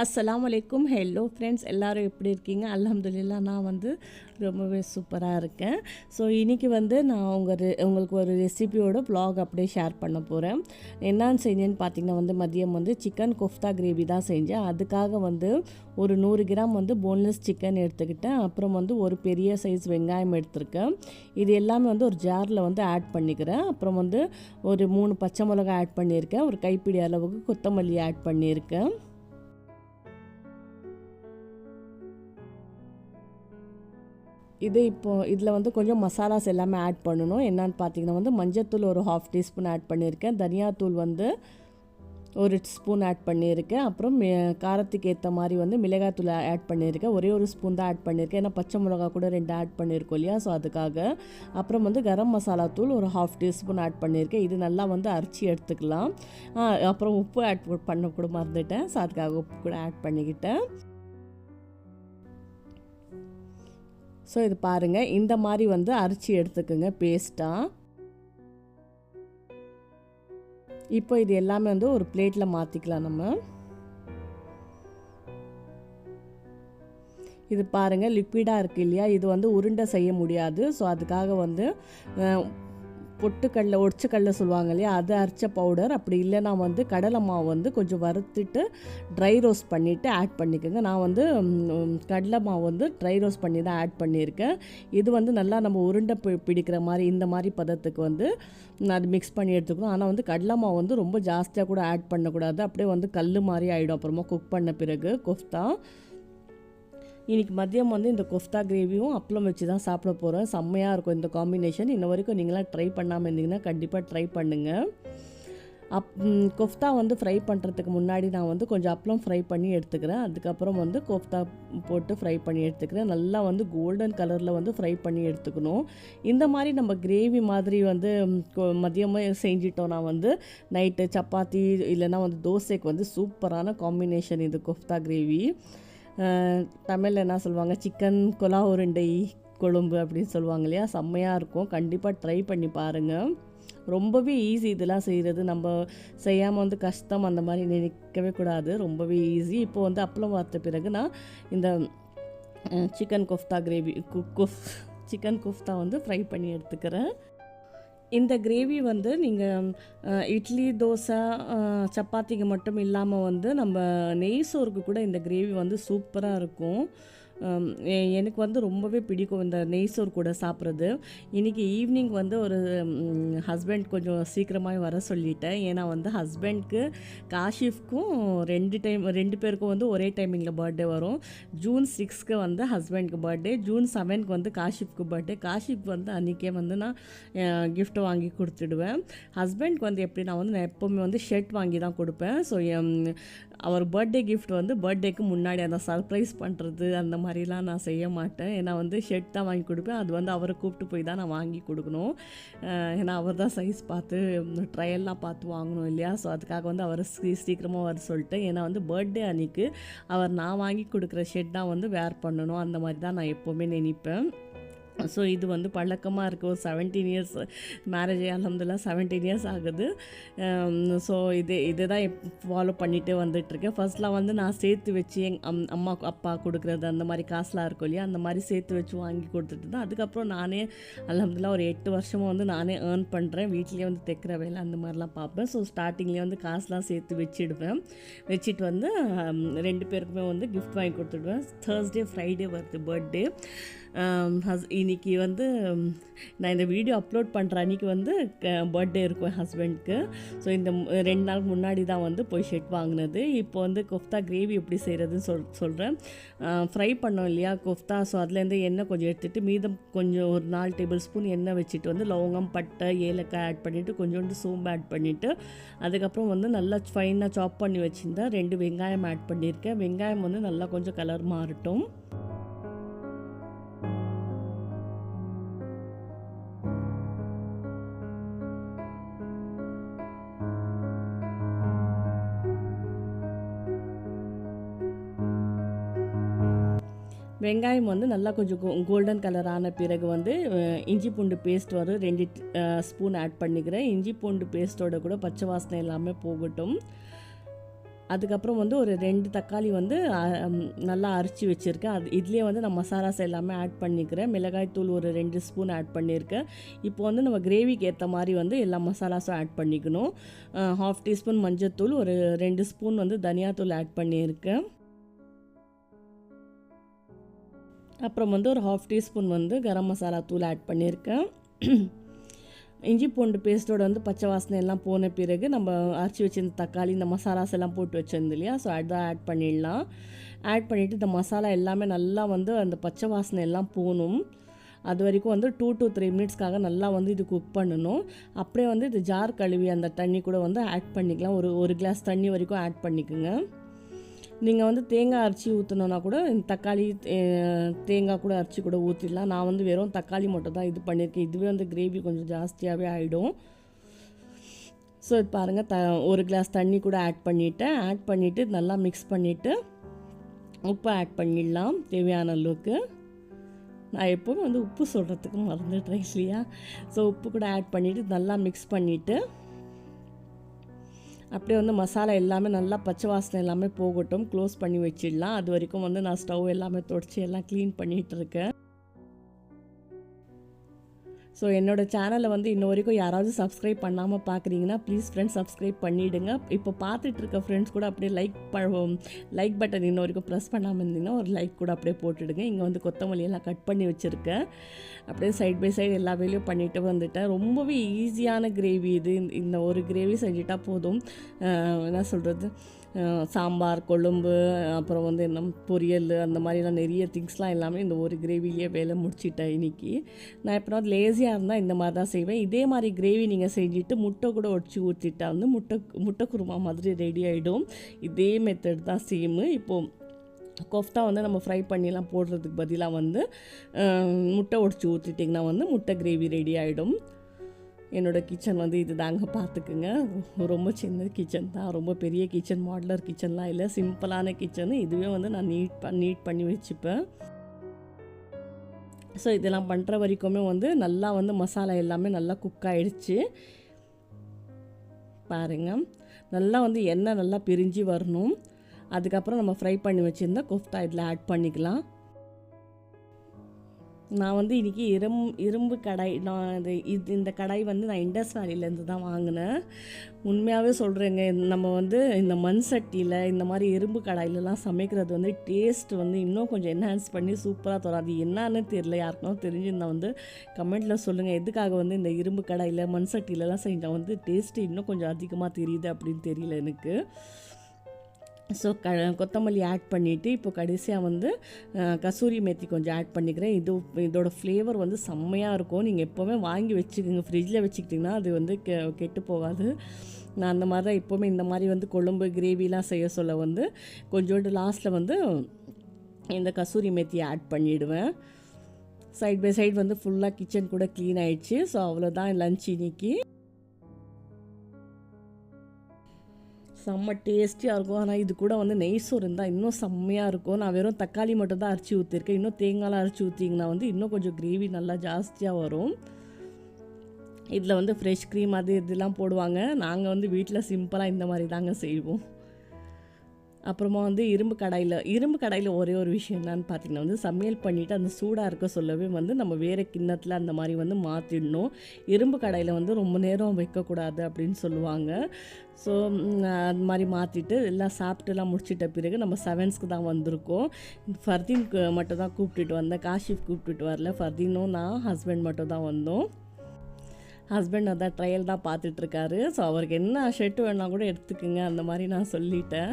அஸ்லாம் வலைக்கும் hello friends எல்லோரும் எப்படி இருக்கீங்க? அலமதுல்லா நான் வந்து ரொம்பவே சூப்பராக இருக்கேன். ஸோ இன்றைக்கி வந்து நான் உங்கள் ரெ உங்களுக்கு ஒரு ரெசிபியோட ப்ளாக் அப்படியே ஷேர் பண்ண போகிறேன் என்னன்னு செஞ்சேன்னு பார்த்தீங்கன்னா வந்து மதியம் வந்து சிக்கன் கொஃப்தா கிரேவி தான் செஞ்சேன். அதுக்காக வந்து ஒரு நூறு கிராம் வந்து போன்லெஸ் சிக்கன் எடுத்துக்கிட்டேன். அப்புறம் வந்து ஒரு பெரிய சைஸ் வெங்காயம் எடுத்திருக்கேன். இது எல்லாமே வந்து ஒரு ஜாரில் வந்து ஆட் பண்ணிக்கிறேன். அப்புறம் வந்து ஒரு மூணு பச்சை மிளகாய் ஆட் பண்ணியிருக்கேன். ஒரு கைப்பிடி அளவுக்கு கொத்தமல்லி ஆட் பண்ணியிருக்கேன். இது இப்போது இதில் வந்து கொஞ்சம் மசாலாஸ் எல்லாமே ஆட் பண்ணணும். என்னன்னு பார்த்தீங்கன்னா வந்து மஞ்சத்தூள் ஒரு ஹாஃப் டீஸ்பூன் ஆட் பண்ணியிருக்கேன். தனியாத்தூள் வந்து ஒரு ஸ்பூன் ஆட் பண்ணியிருக்கேன். அப்புறம் மே- காரத்துக்கு ஏற்ற மாதிரி வந்து மிளகாத்தூள் ஆட் பண்ணியிருக்கேன். ஒரே ஒரு ஸ்பூன் தான் ஆட் பண்ணியிருக்கேன். ஏன்னா பச்சை மிளகா கூட ரெண்டு ஆட் பண்ணியிருக்கோம் இல்லையா? ஸோ அதுக்காக. அப்புறம் வந்து கரம் மசாலா தூள் ஒரு ஹாஃப் டீஸ்பூன் ஆட் பண்ணியிருக்கேன். இது நல்லா வந்து அரைச்சி எடுத்துக்கலாம். அப்புறம் உப்பு ஆட் பண்ண கூட மறந்துட்டேன். ஸோ அதுக்காக உப்பு கூட ஆட் பண்ணிக்கிட்டேன். ஸோ இது பாருங்கள் இந்த மாதிரி வந்து அரிசி எடுத்துக்கோங்க பேஸ்ட்டாக இப்போ இது எல்லாமே வந்து ஒரு பிளேட்டில் மாற்றிக்கலாம் நம்ம. இது பாருங்கள் லிக்விடாக இருக்குது இல்லையா? இது வந்து உருண்டை செய்ய முடியாது. ஸோ அதுக்காக வந்து அஹ், ஒடிச்ச ஒடிச்சக்கடலை சொல்லுவாங்க இல்லையா? அது அரைச்ச பவுடர் அப்படி இல்லைன்னா வந்து கடலை மாவு வந்து கொஞ்சம் வறுத்துட்டு ட்ரை ரோஸ்ட் பண்ணிவிட்டு ஆட் பண்ணிக்கோங்க. நான் வந்து கடலை மாவு வந்து ட்ரை ரோஸ்ட் பண்ணி தான் ஆட் பண்ணியிருக்கேன். இது வந்து நல்லா நம்ம உருண்டை பி- பிடிக்கிற மாதிரி இந்த மாதிரி பதத்துக்கு வந்து அது மிக்ஸ் பண்ணி எடுத்துக்கணும். ஆனால் வந்து கடலை மாவு வந்து ரொம்ப ஜாஸ்தியாக கூட ஆட் பண்ணக்கூடாது. அப்படியே வந்து கல் மாதிரி ஆகிடும் அப்புறமா குக் பண்ண பிறகு கொஃப்தா. இன்றைக்கி மதியம் வந்து இந்த கொஃப்தா கிரேவியும் அப்பளம் வச்சு தான் சாப்பிட போகிறோம் செம்மையாக இருக்கும் இந்த காம்பினேஷன் இன்ன வரைக்கும் நீங்களாம் ட்ரை பண்ணாமல் இருந்தீங்கன்னா கண்டிப்பாக ட்ரை பண்ணுங்கள் அப் கொஃப்தா வந்து ஃப்ரை பண்ணுறதுக்கு முன்னாடி நான் வந்து கொஞ்சம் அப்பளம் ஃப்ரை பண்ணி எடுத்துக்கிறேன். அதுக்கப்புறம் வந்து கொஃப்தா போட்டு ஃப்ரை பண்ணி எடுத்துக்கிறேன். நல்லா வந்து கோல்டன் கலரில் வந்து ஃப்ரை பண்ணி எடுத்துக்கணும். இந்த மாதிரி நம்ம கிரேவி மாதிரி வந்து ம், கொ- மதியமாக செஞ்சிட்டோம்னா வந்து நைட்டு சப்பாத்தி இல்லைன்னா வந்து தோசைக்கு வந்து சூப்பரான காம்பினேஷன் இது கொஃப்தா கிரேவி. தமிழில் என்ன சொல்லுவாங்க? சிக்கன் குலா உருண்டை கொழும்பு அப்படின்னு சொல்லுவாங்க இல்லையா? செம்மையாக இருக்கும். கண்டிப்பாக ட்ரை பண்ணி பாருங்கள் ரொம்பவே ஈஸி இதெல்லாம் செய்கிறது நம்ம செய்யாமல் வந்து கஷ்டம் அந்த மாதிரி நினைக்கவே கூடாது. ரொம்பவே ஈஸி இப்போ வந்து அப்பளம் வார்த்த பிறகு நான் இந்த சிக்கன் கொஃப்தா கிரேவி குஃப் சிக்கன் குஃப்தா வந்து ஃப்ரை பண்ணி எடுத்துக்கிறேன். இந்த கிரேவி வந்து நீங்கள் இட்லி தோசை சப்பாத்திக்கு மட்டும் இல்லாமல் வந்து நம்ம நெய் சோறுக்கு கூட இந்த கிரேவி வந்து சூப்பராக இருக்கும். எனக்கு வந்து ரொம்பவே பிடிக்கும் இந்த நெய் கூட சாப்பிட்றது. இன்றைக்கி ஈவினிங் வந்து ஒரு ஹஸ்பண்ட் கொஞ்சம் சீக்கிரமாக வர சொல்லிட்டேன். ஏன்னா வந்து ஹஸ்பண்ட்க்கு காஷிஃப்க்கும் ரெண்டு டைம் ரெண்டு பேருக்கும் வந்து ஒரே டைமிங்கில் பர்த்டே வரும். ஜூன் சிக்ஸ்க்கு வந்து ஹஸ்பண்ட்க்கு பர்த்டே ஜூன் செவன்க்கு வந்து காஷிஃப்க்கு பர்த்டே காஷிஃப் வந்து அன்றைக்கே வந்து நான் கிஃப்ட் வாங்கி கொடுத்துடுவேன். ஹஸ்பண்ட்க்கு வந்து எப்படி நான் வந்து நான் எப்போவுமே வந்து ஷர்ட் வாங்கி தான் கொடுப்பேன். ஸோ அவர் பர்த்டே கிஃப்ட் வந்து பர்த்டேக்கு முன்னாடி அந்த சர்ப்ரைஸ் பண்ணுறது அந்த மாதிரிலாம் நான் செய்ய மாட்டேன். ஏன்னா வந்து ஷர்ட் தான் வாங்கி கொடுப்பேன். அது வந்து அவரை கூப்பிட்டு போய் தான் நான் வாங்கி கொடுக்கணும். ஏன்னா அவர் தான் சைஸ் பார்த்து ட்ரையல்லாம் பார்த்து வாங்கணும் இல்லையா? ஸோ அதுக்காக வந்து அவர் சீ சீக்கிரமாக வர சொல்லிட்டேன். ஏன்னா வந்து பர்த்டே அன்னைக்கு அவர் நான் வாங்கி கொடுக்குற ஷெட் தான் வந்து வேர் பண்ணணும். அந்த மாதிரி தான் நான் எப்போவுமே நினைப்பேன். ஸோ இது வந்து பழக்கமாக இருக்குது ஒரு செவன்டீன் இயர்ஸ் மேரேஜ் அலமதுல்லாம் செவன்டீன் இயர்ஸ் ஆகுது. Um, ஸோ இது இதை தான் ஃபாலோ பண்ணிகிட்டே வந்துட்டுருக்கேன். ஃபர்ஸ்ட்லாம் வந்து நான் சேர்த்து வச்சு எங் அம் அம்மா அப்பா கொடுக்குறது அந்த மாதிரி காசுலாம் இருக்கும் இல்லையா? அந்த மாதிரி சேர்த்து வச்சு வாங்கி கொடுத்துட்டு தான். அதுக்கப்புறம் நானே அலமதுல்லா ஒரு எட்டு வருஷமாக வந்து நானே ஏர்ன் பண்ணுறேன் வீட்லேயே வந்து தைக்கிற வேலை அந்த மாதிரிலாம் பார்ப்பேன். ஸோ ஸ்டார்டிங்லேயே வந்து காசுலாம் சேர்த்து வச்சிடுவேன். வச்சுட்டு வந்து ரெண்டு பேருக்குமே வந்து கிஃப்ட் வாங்கி கொடுத்துடுவேன். தேர்ஸ்டே ஃப்ரைடே வருது பர்த்டே ஹஸ் வந்து நான் இந்த வீடியோ அப்லோட் பண்ணுற அன்றைக்கி வந்து பர்த்டே இருக்கும் ஹஸ்பண்ட்க்கு ஸோ இந்த மு- ரெண்டு நாள் முன்னாடி தான் வந்து போய் ஷர்ட் வாங்கினது. இப்போ வந்து கொஃப்தா கிரேவி எப்படி செய்கிறதுன்னு சொல் சொல்கிறேன் ஃப்ரை பண்ணோம் இல்லையா கொஃப்தா? ஸோ அதுலேருந்து எண்ணெய் கொஞ்சம் எடுத்துகிட்டு மீதம் கொஞ்சம் ஒரு நாலு டேபிள் ஸ்பூன் எண்ணெய் வச்சுட்டு வந்து லவங்கம் பட்டை ஏலக்காய் ஆட் பண்ணிவிட்டு கொஞ்சோண்டு சோம்பு ஆட் பண்ணிவிட்டு அதுக்கப்புறம் வந்து நல்லா ஃபைனாக சாப் பண்ணி வச்சுருந்தேன். ரெண்டு வெங்காயம் ஆட் பண்ணியிருக்கேன். வெங்காயம் வந்து நல்லா கொஞ்சம் கலர் மாறட்டும். வெங்காயம் வந்து நல்லா கொஞ்சம் கோல்டன் கலர் ஆன பிறகு வந்து இஞ்சி பூண்டு பேஸ்ட் வரும் ரெண்டு ஸ்பூன் ஆட் பண்ணிக்கிறேன். இஞ்சி பூண்டு பேஸ்ட்டோட கூட பச்சை வாசனை எல்லாமே போகட்டும். அதுக்கப்புறம் வந்து ஒரு ரெண்டு தக்காளி வந்து நல்லா அரைச்சி வச்சுருக்கேன். அது இதுலேயே வந்து நான் மசாலாஸ் எல்லாமே ஆட் பண்ணிக்கிறேன். மிளகாய் தூள் ஒரு ரெண்டு ஸ்பூன் ஆட் பண்ணியிருக்கேன். இப்போ வந்து நம்ம கிரேவிக்கு ஏற்ற மாதிரி வந்து எல்லா மசாலாஸும் ஆட் பண்ணிக்கணும். ஹாஃப் டீஸ்பூன் மஞ்சத்தூள் ஒரு ரெண்டு ஸ்பூன் வந்து தனியாத்தூள் ஆட் பண்ணியிருக்கேன். அப்புறம் வந்து ஒரு ஹாஃப் டீஸ்பூன் வந்து கரம் மசாலா தூள் ஆட் பண்ணியிருக்கேன். இஞ்சி பூண்டு பேஸ்ட்டோட வந்து பச்சை வாசனை எல்லாம் போன பிறகு நம்ம அரைச்சி வச்சிருந்த தக்காளி இந்த மசாலாஸ் எல்லாம் போட்டு வச்சிருந்தோம் இல்லையா? ஸோ அதான் ஆட் பண்ணிடலாம். ஆட் பண்ணிவிட்டு இந்த மசாலா எல்லாமே நல்லா வந்து அந்த பச்சை வாசனை எல்லாம் போகணும். அது வரைக்கும் வந்து டூ டு த்ரீ மினிட்ஸ்க்காக நல்லா வந்து இது குக் பண்ணணும். அப்படியே வந்து இது ஜார் கழுவி அந்த தண்ணி கூட வந்து ஆட் பண்ணிக்கலாம். ஒரு ஒரு கிளாஸ் தண்ணி வரைக்கும் ஆட் பண்ணிக்கோங்க. நீங்கள் வந்து தேங்காய் அரைச்சி ஊற்றணுன்னா கூட தக்காளி தேங்காய் கூட அரைச்சி கூட ஊற்றிடலாம் நான் வந்து வெறும் தக்காளி மட்டும் தான் இது பண்ணியிருக்கேன் இதுவே வந்து கிரேவி கொஞ்சம் ஜாஸ்தியாகவே ஆகிடும் ஸோ இது பாருங்கள் த ஒரு கிளாஸ் தண்ணி கூட ஆட் பண்ணிவிட்டேன் ஆட் பண்ணிவிட்டு நல்லா மிக்ஸ் பண்ணிவிட்டு உப்பு ஆட் பண்ணிடலாம் தேவையான அளவுக்கு. நான் எப்போவுமே வந்து உப்பு சொல்கிறதுக்கு மறந்துடுறேன் இல்லையா? ஸோ உப்பு கூட ஆட் பண்ணிவிட்டு நல்லா மிக்ஸ் பண்ணிவிட்டு அப்படியே வந்து மசாலா எல்லாமே நல்லா பச்சை வாசனை எல்லாமே போகட்டும். க்ளோஸ் பண்ணி வச்சிடலாம். அது வரைக்கும் வந்து நான் ஸ்டவ் எல்லாமே தொடச்சி எல்லாம் க்ளீன் பண்ணிகிட்டு இருக்கேன். ஸோ என்னோட சேனலை வந்து இன்ன வரைக்கும் யாராவது சப்ஸ்கிரைப் பண்ணாமல் பார்க்குறீங்கன்னா ப்ளீஸ் ஃப்ரெண்ட்ஸ் சப்ஸ்கிரைப் பண்ணிவிடுங்க இப்போ பார்த்துட்டு இருக்க ஃப்ரெண்ட்ஸ் கூட அப்படியே லைக் ப லைக் பட்டன் இன்ன வரைக்கும் ப்ரெஸ் பண்ணாமல் இருந்தீங்கன்னா ஒரு லைக் கூட அப்படியே போட்டுடுங்க. இங்கே வந்து கொத்தமல்லி எல்லாம் கட் பண்ணி வச்சுருக்கேன். அப்படியே சைட் பை சைடு எல்லா வேலையும் பண்ணிட்டு வந்துட்டேன். ரொம்பவே ஈஸியான கிரேவி இது. இந்த- ஒரு கிரேவி செஞ்சுட்டா போதும். என்ன சொல்கிறது சாம்பார் கொழும்பு அப்புறம் வந்து என்ன பொரியல் அந்த மாதிரிலாம் நிறைய திங்ஸ்லாம் எல்லாமே இந்த ஒரு கிரேவிலேயே வேலை முடிச்சிட்டேன் இன்னைக்கு. நான் எப்போ லேசியாக இருந்தால் இந்த மாதிரி தான் செய்வேன். இதே மாதிரி கிரேவி நீங்கள் செஞ்சுட்டு முட்டை கூட உடச்சி ஊற்றிட்டா வந்து முட்டை முட்டை குருமா மாதிரி ரெடி ஆகிடும் இதே மெத்தட் தான் சேமு இப்போது கொஃப்தா வந்து நம்ம ஃப்ரை பண்ணிலாம் போடுறதுக்கு பதிலாக வந்து முட்டை உடச்சி ஊற்றிட்டிங்கன்னா வந்து முட்டை கிரேவி ரெடி ஆகிடும் என்னோடய கிச்சன் வந்து இது தாங்க பார்த்துக்குங்க ரொம்ப சின்ன கிச்சன் தான் ரொம்ப பெரிய கிச்சன் மாடலர் கிச்சன்லாம் இல்லை. சிம்பிளான கிச்சனு இதுவே வந்து நான் நீட் ப நீட் பண்ணி வச்சுப்பேன். ஸோ இதெல்லாம் பண்ணுற வரைக்குமே வந்து நல்லா வந்து மசாலா எல்லாமே நல்லா குக் ஆகிடுச்சு பாருங்கள் நல்லா வந்து எண்ணெய் நல்லா பிரிஞ்சு வரணும். அதுக்கப்புறம் நம்ம ஃப்ரை பண்ணி வச்சுருந்தா கொஃப்தா இதில் ஆட் பண்ணிக்கலாம். நான் வந்து இன்றைக்கி இரும் இரும்பு கடாய் நான் இது இது இந்த கடாய் வந்து நான் இண்டஸ் வேலியிலேருந்து தான் வாங்கினேன். உண்மையாகவே சொல்கிறேங்க நம்ம வந்து இந்த மண் சட்டியில் இந்த மாதிரி இரும்பு கடாயிலலாம் சமைக்கிறது வந்து டேஸ்ட் வந்து இன்னும் கொஞ்சம் என்ஹான்ஸ் பண்ணி சூப்பராக தரும். அது என்னன்னு தெரியல யாருக்கும் தெரிஞ்சிருந்தா வந்து கமெண்ட்டில் சொல்லுங்கள் எதுக்காக வந்து இந்த இரும்பு கடாயில் மண் சட்டியிலலாம் செஞ்சால் வந்து டேஸ்ட்டு இன்னும் கொஞ்சம் அதிகமாக தெரியுது அப்படின்னு தெரியல எனக்கு. ஸோ க கொத்தமல்லி ஆட் பண்ணிவிட்டு இப்போ கடைசியாக வந்து கசூரி மேத்தி கொஞ்சம் ஆட் பண்ணிக்கிறேன். இது இதோட ஃப்ளேவர் வந்து செம்மையாக இருக்கும். நீங்கள் எப்போவுமே வாங்கி வச்சுக்கோங்க. ஃப்ரிட்ஜில் வச்சுக்கிட்டிங்கன்னா அது வந்து கெ கெட்டு போகாது. நான் அந்த மாதிரி தான் எப்போவுமே இந்த மாதிரி வந்து கொழும்பு கிரேவிலாம் செய்ய சொல்ல வந்து கொஞ்சோண்டு லாஸ்ட்டில் வந்து இந்த கசூரி மேத்தியை ஆட் பண்ணிவிடுவேன் சைட் பை சைடு வந்து ஃபுல்லாக கிச்சன் கூட க்ளீன் ஆகிடுச்சு ஸோ அவ்வளோதான் லன்ச் இன்னைக்கு. செம்ம டேஸ்டியாக இருக்கும். ஆனால் இது கூட வந்து நெய் சோறு இருந்தால் இன்னும் செம்மையாக இருக்கும். நான் வெறும் தக்காளி மட்டும் தான் அரைச்சி ஊற்றிருக்கேன் இன்னும் தேங்காய்லாம் அரைச்சி ஊற்றிங்கன்னா வந்து இன்னும் கொஞ்சம் கிரேவி நல்லா ஜாஸ்தியாக வரும். இதில் வந்து ஃப்ரெஷ் க்ரீம் அது இதெல்லாம் போடுவாங்க. நாங்கள் வந்து வீட்டில் சிம்பிளாக இந்த மாதிரி தாங்க செய்வோம். அப்புறமா வந்து இரும்பு கடாயில் இரும்பு கடாயில் ஒரே ஒரு விஷயம் என்னன்னு பார்த்தீங்கன்னா வந்து சமையல் பண்ணிவிட்டு அந்த சூடாக இருக்க சொல்லவே வந்து நம்ம வேறு கிண்ணத்தில் அந்த மாதிரி வந்து மாற்றிடணும் இரும்பு கடாயில் வந்து ரொம்ப நேரம் வைக்கக்கூடாது அப்படின்னு சொல்லுவாங்க. ஸோ அது மாதிரி மாற்றிட்டு எல்லாம் சாப்பிட்டுலாம் முடிச்சிட்ட பிறகு நம்ம செவன்ஸ்க்கு தான் வந்திருக்கோம். ஃபர்தீனுக்கு மட்டும் தான் கூப்பிட்டுட்டு வந்தேன். காஷிஃப் கூப்பிட்டுட்டு வரல. ஃபர்தீனும் நான் ஹஸ்பண்ட் மட்டும் தான் வந்தோம். ஹஸ்பண்ட் அதான் ட்ரையல் தான் பார்த்துட்ருக்காரு ஸோ அவருக்கு என்ன ஷர்ட் வேணால் கூட எடுத்துக்குங்க. அந்த மாதிரி நான் சொல்லிட்டேன்.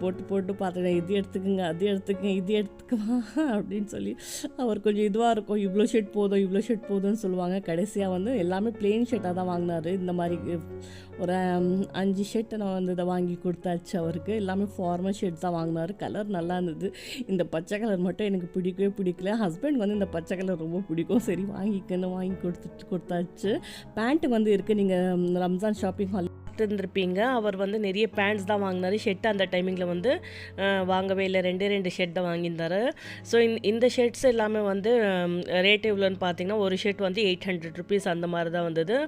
போட்டு போட்டு பார்த்துட்டேன் இது எடுத்துக்குங்க அது எடுத்துக்குங்க இது எடுத்துக்குவா அப்படின்னு சொல்லி அவர் கொஞ்சம் இதுவாக இருக்கும். இவ்வளோ ஷர்ட் போதும் இவ்வளோ ஷர்ட் போதும்னு சொல்லுவாங்க. கடைசியாக வந்து எல்லாமே பிளெயின் ஷர்ட்டாக தான் வாங்கினாரு. இந்த மாதிரி ஒரு அஞ்சு ஷர்ட்டை நான் வந்து இதை வாங்கி கொடுத்தாச்சு அவருக்கு. எல்லாமே ஃபார்மல் ஷர்ட் தான் வாங்கினாரு. கலர் நல்லா இருந்தது. இந்த பச்சை கலர் மட்டும் எனக்கு பிடிக்கவே பிடிக்கல. ஹஸ்பண்ட் வந்து இந்த பச்சை கலர் ரொம்ப பிடிக்கும். சரி வாங்கிக்கன்னு வாங்கி கொடுத்துட்டு கொடுத்தாச்சு. பேண்ட்டு வந்து இருக்குது நீங்கள் ரம்ஜான் ஷாப்பிங் ஹால் பார்த்துருந்துருப்பீங்க அவர் வந்து நிறைய பேண்ட்ஸ் தான் வாங்கினாரு. ஷெட் அந்த டைமிங்கில் வந்து வாங்கவே இல்லை. ரெண்டே ரெண்டு ஷர்ட் தான் வாங்கியிருந்தாரு. ஸோ இந்த ஷர்ட்ஸ் எல்லாமே வந்து ரேட் எவ்வளோன்னு பார்த்தீங்கன்னா ஒரு ஷர்ட் வந்து எயிட் ஹண்ட்ரட் ருபீஸ் அந்த மாதிரி தான் வந்தது.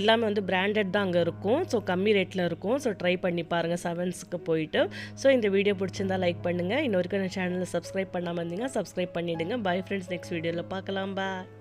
எல்லாமே வந்து பிராண்டட் தான் அங்கே இருக்கும். ஸோ கம்மி ரேட்டில் இருக்கும். ஸோ ட்ரை பண்ணி பாருங்கள் செவன்ஸுக்கு போயிட்டு. ஸோ இந்த வீடியோ பிடிச்சிருந்தா லைக் பண்ணுங்கள் இன்னொரு சேனலில் சப்ஸ்கிரைப் பண்ணாமல் இருந்தீங்க சப்ஸ்கிரைப் பண்ணிவிடுங்க பை ஃப்ரெண்ட்ஸ் நெக்ஸ்ட் வீடியோவில் பார்க்கலாம். பாய்